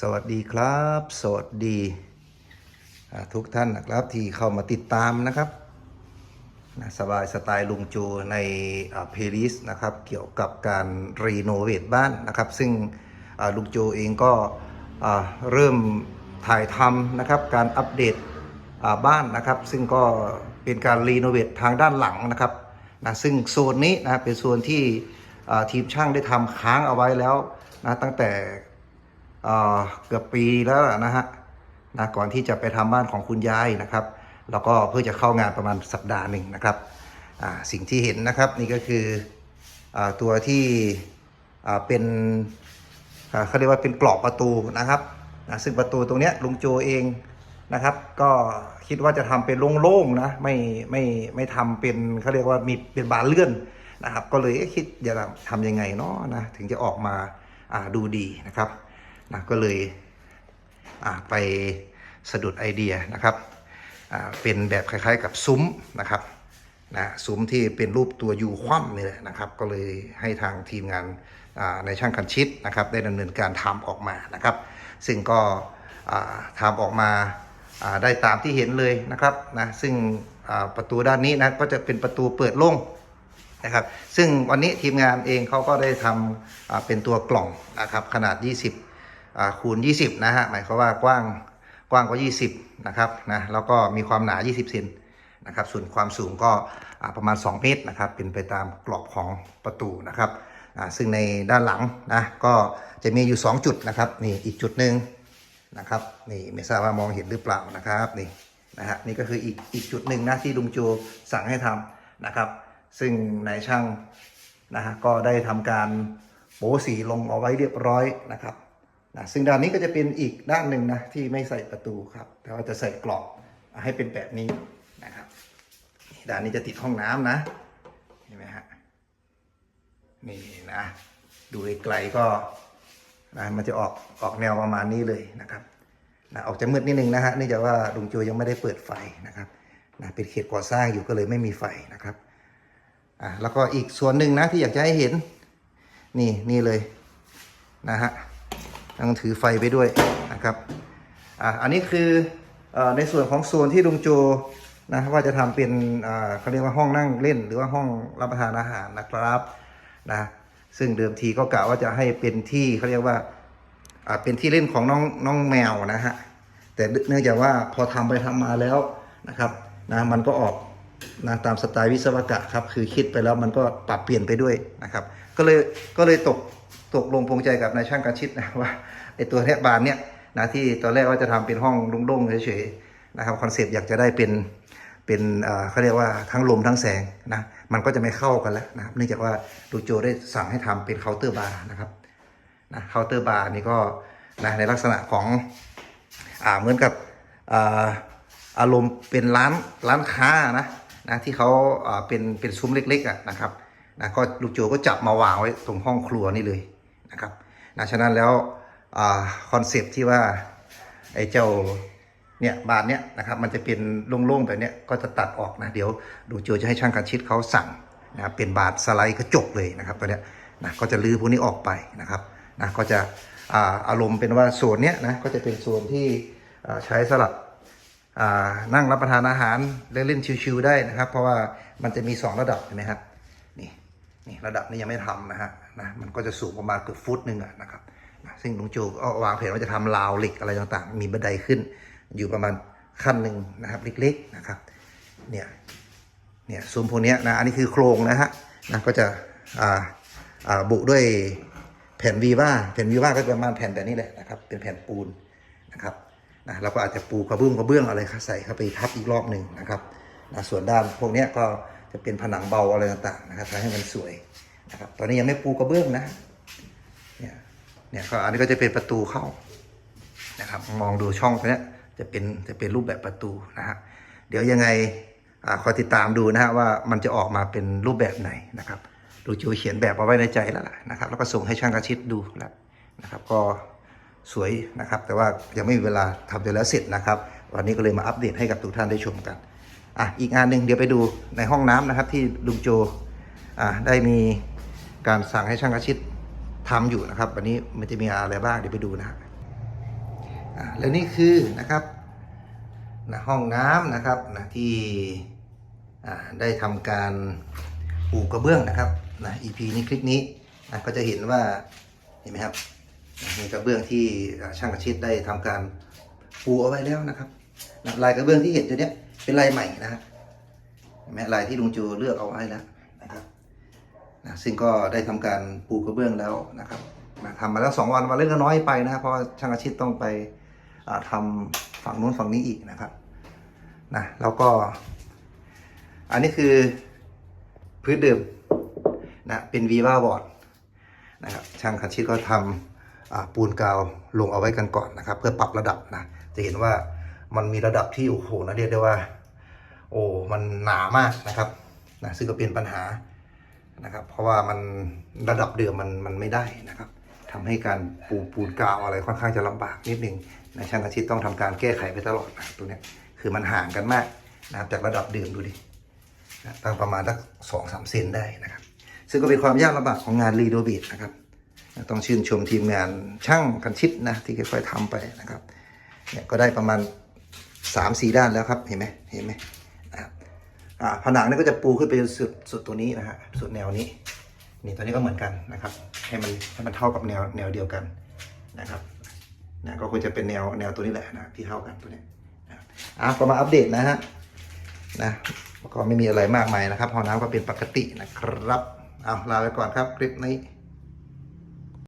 สวัสดีครับ สวัสดีทุกท่านนะครับที่เข้ามาติดตามนะครับสบายสไตล์ลุงจูในเพลิสนะครับ เกี่ยวกับการรีโนเวทบ้านนะครับ ซึ่งลุงจูเองก็เริ่มถ่ายทำนะครับ การอัปเดตบ้านนะครับ ซึ่งก็เป็นการรีโนเวททางด้านหลังนะครับนะซึ่งโซนนี้นะเป็นโซนที่ทีมช่างได้ทำค้างเอาไว้แล้วนะตั้งแต่ เกือบปีแล้วนะฮะนะก่อนที่จะไปทำบ้านของคุณยายนะครับ แล้วก็เพื่อจะเข้างานประมาณสัปดาห์หนึ่งนะครับสิ่งที่เห็นนะครับนี่ก็คืออตัวที่เป็นเขาเรียกว่าเป็นกรอบประตูนะครับนะซึ่งประตูตรงนี้ลุงโจเองนะครับ ก็คิดว่าจะทำเป็นโล่งๆนะไม่ไม่ไม่ทำเป็นเขาเรียกว่ามีเป็นบานเลื่อนนะครับ ก็เลยคิดจะทำยังไงเนาะนะถึงจะออกมาดูดีนะครับ นะก็เลยไปสะดุดไอเดียนะครับเป็นแบบคล้ายๆกับซุ้มนะครับนะซุ้มที่เป็นรูปตัวยูคว่ำนี่แหละนะครับ ก็เลยให้ทางทีมงานในช่างคันชิดนะครับ ได้ดำเนินการทำออกมานะครับ ซึ่งก็อ่าทำออกมาได้ตามที่เห็นเลยนะครับนะซึ่งประตูด้านนี้นะก็จะเป็นประตูเปิดโล่งนะครับ ซึ่งวันนี้ทีมงานเองเขาก็ได้ทำเป็นตัวกล่องนะครับขนาด 20 คูณ 20 นะฮะ หมายความว่ากว้างกว้างกว่า 20 นะครับนะแล้วก็มีความหนา 20 เซนนะครับ ส่วนความสูงก็ประมาณ 2 เมตรนะครับ เป็นไปตามกรอบของประตูนะครับอ่าซึ่งในด้านหลังนะก็จะมีอยู่ 2 จุดนะครับนี่อีกจุดหนึ่งนะครับนี่ไม่ทราบว่ามองเห็นหรือเปล่านะครับนี่นะฮะนี่ก็คืออีกอีกจุดหนึ่งนะที่ลุงโจสั่งให้ทำนะครับ ซึ่งนายช่างนะฮะก็ได้ทำการโปสีลงเอาไว้เรียบร้อยนะครับ นะซึ่งด้านนี้ก็จะเป็นอีกด้านหนึ่งนะที่ไม่ใส่ประตูครับ แต่ว่าจะใส่กรอบให้เป็นแบบนี้นะครับนี่ด้านนี้จะติดห้องน้ำนะเห็นไหมฮะนี่นะ ดูไกลก็นะมันจะออกออกแนวประมาณนี้เลยนะครับนะออกจะมืดนิดนึงนะฮะเนื่องจากว่าลุงโจยังไม่ได้เปิดไฟนะครับนะเป็นเขตก่อสร้างอยู่ก็เลยไม่มีไฟนะครับอะแล้วก็อีกส่วนหนึ่งนะที่อยากจะให้เห็นนี่นี่เลยนะฮะ ต้องถือไฟไปด้วยนะครับอะอันนี้คืออในส่วนของโซนที่ลุงโจนะว่าจะทำเป็นเขาเรียกว่าห้องนั่งเล่น หรือว่าห้องรับประทานอาหารนะครับนะซึ่งเดิมทีก็กะว่าจะให้เป็นที่เขาเรียกว่าอ่าเป็นที่เล่นของน้องน้องแมวนะฮะแต่เนื่องจากว่าพอทำไปทำมาแล้วนะครับนะมันก็ออก นะตามสไตล์วิศวกะครับคือคิดไปแล้วมันก็ปรับเปลี่ยนไปด้วยนะครับ ก็เลยก็เลยตกตกลงพงใจกับนายช่างการชิดนะว่าไอตัวเนี้ยบานเนี้ยนะที่ตอนแรกว่าจะทำเป็นห้องโล่งๆเฉยๆนะครับคอนเซปต์อยากจะได้เป็นเป็นเขาเรียกว่าทั้งลมทั้งแสงนะมันก็จะไม่เข้ากันแล้วนะครับเนื่องจากว่าดูโจได้สั่งให้ทำเป็นเคาน์เตอร์บาร์นะครับนะเคาน์เตอร์บาร์นี่ก็นะในลักษณะของอ่าเหมือนกับอาอารมณ์เป็นร้านร้านค้านะ นะที่เขาเป็นเป็นซุ้มเล็กๆนะครับนะก็ลูกโจก็จับมาวางไว้ตรงห้องครัวนี่เลยนะครับนะฉะนั้นแล้วคอนเซปที่ว่าไอ้เจ้าเนี่ยบานเนี้ยนะครับมันจะเป็นโล่งๆแบบเนี้ยก็จะตัดออกนะเดี๋ยวลูกโจจะให้ช่างการชิดเขาสั่งนะเป็นบาดสไลด์กระจกเลยนะครับตัวเนี้ยนะก็จะลื้อพวกนี้ออกไปนะครับนะก็จะอารมณ์เป็นว่าโซนเนี้ยนะก็จะเป็นโซนที่ใช้สลับ นั่งรับประทานอาหารเล่นเล่นชิวๆได้นะครับ เพราะว่ามันจะมี 2 ระดับเห็นไหมครับนี่นี่ระดับนี้ยังไม่ทำนะฮะนะมันก็จะสูงประมาณเกือบฟุตหนึ่งนะครับซึ่งลุงโจก็วางแผนว่าจะทำราวเหล็กอะไรต่างๆ มีบันไดขึ้น อยู่ประมาณขั้นหนึ่งนะครับเล็กๆนะครับเนี่ยเนี่ยซุ้มพวกนี้นะอันนี้คือโครงนะฮะนะก็จะอ่าอ่าบุด้วยแผ่นวีว่าแผ่นวีว่าก็ประมาณแผ่นแบบนี้แหละนะครับเป็นแผ่นปูนนะครับ นะเราก็อาจจะปูกระเบื้องกระเบื้องอะไรใส่เข้าไปทับอีกรอบหนึ่งนะครับนะส่วนด้านพวกนี้ก็จะเป็นผนังเบาอะไรต่างๆนะครับทำให้มันสวยนะครับตอนนี้ยังไม่ปูกระเบื้องนะเนี่ยเนี่ยก็อันนี้ก็จะเป็นประตูเข้านะครับมองดูช่องตรงนี้จะเป็นจะเป็นรูปแบบประตูนะฮะเดี๋ยวยังไงอคอยติดตามดูนะฮะว่ามันจะออกมาเป็นรูปแบบไหนนะครับดูจูเขียนแบบเอาไว้ในใจแล้วล่ะนะครับ แล้วก็ส่งให้ช่างกระชิดดูแล้วนะครับก็ สวยนะครับ แต่ว่ายังไม่มีเวลาทำจนแล้วเสร็จนะครับ วันนี้ก็เลยมาอัปเดตให้กับทุกท่านได้ชมกันอะอีกงานหนึ่งเดี๋ยวไปดูในห้องน้ำนะครับที่ลุงโจอะได้มีการสั่งให้ช่างอาชิตทำอยู่นะครับ วันนี้มันจะมีอะไรบ้างเดี๋ยวไปดูนะฮะอ่าและนี่คือนะครับนะห้องน้ำนะครับนะที่อ่าได้ทำการปูกระเบื้องนะครับนะ EP นี้คลิปนี้นะก็จะเห็นว่าเห็นไหมครับ มีกระเบื้องที่ช่างกระชิดได้ทำการปูเอาไว้แล้วนะครับ ลายกระเบื้องที่เห็นตัวเนี้ยเป็นลายใหม่นะฮะเห็นไหมลายที่ลุงจูเลือกเอาไว้แล้วนะครับนะซึ่งก็ได้ทำการปูกระเบื้องแล้วนะครับนะทำมาแล้วสองวันวันเล่นก็น้อยไปนะครับเพราะช่างอาชีพต้องไปอ่าทำฝั่งนู้นฝั่งนี้อีกนะครับนะแล้วก็ อันนี้คือพื้นเดิมนะเป็นวีวาบอร์ดนะครับช่างคันชิดก็ทำอ่า ปูนกาวลงเอาไว้กันก่อนนะครับ เพื่อปรับระดับนะจะเห็นว่ามันมีระดับที่โอ้โหนะเรียกได้ว่า โอ้มันหนามากนะครับนะซึ่งก็เป็นปัญหานะครับ เพราะว่ามันระดับเดิมมันมันไม่ได้นะครับทำให้การปูปูนกาวอะไรค่อนข้างจะลำบากนิดนึงนะช่างอาชีพต้องทำการแก้ไขไปตลอดนะตัวเนี้ยคือมันห่างกันมากนะครับจากระดับเดิมดูดินะตั้งประมาณสักสองสามเซนได้นะครับ ซึ่งก็เป็นความยากลำบากของงานรีโนเวทนะครับ ต้องชื่นชมทีมงานช่างกันชิดนะที่ค่อยๆทำไปนะครับเนี่ยก็ได้ประมาณสามสี่ด้านแล้วครับเห็นไหมเห็นไหมนะครับผนังนี่ก็จะปูขึ้นไปสุดสุดตัวนี้นะฮะสุดแนวนี้ นี่ตัวนี้ก็เหมือนกันนะครับ ให้มันให้มันเท่ากับแนวแนวเดียวกันนะครับนะก็ควรจะเป็นแนวแนวตัวนี้แหละนะที่เท่ากันตัวนี้นะครับอะก็มาอัปเดตนะฮะนะก็ไม่มีอะไรมากมายนะครับห้องน้ำก็เป็นปกตินะครับ เอาลาไปก่อนครับคลิปนี้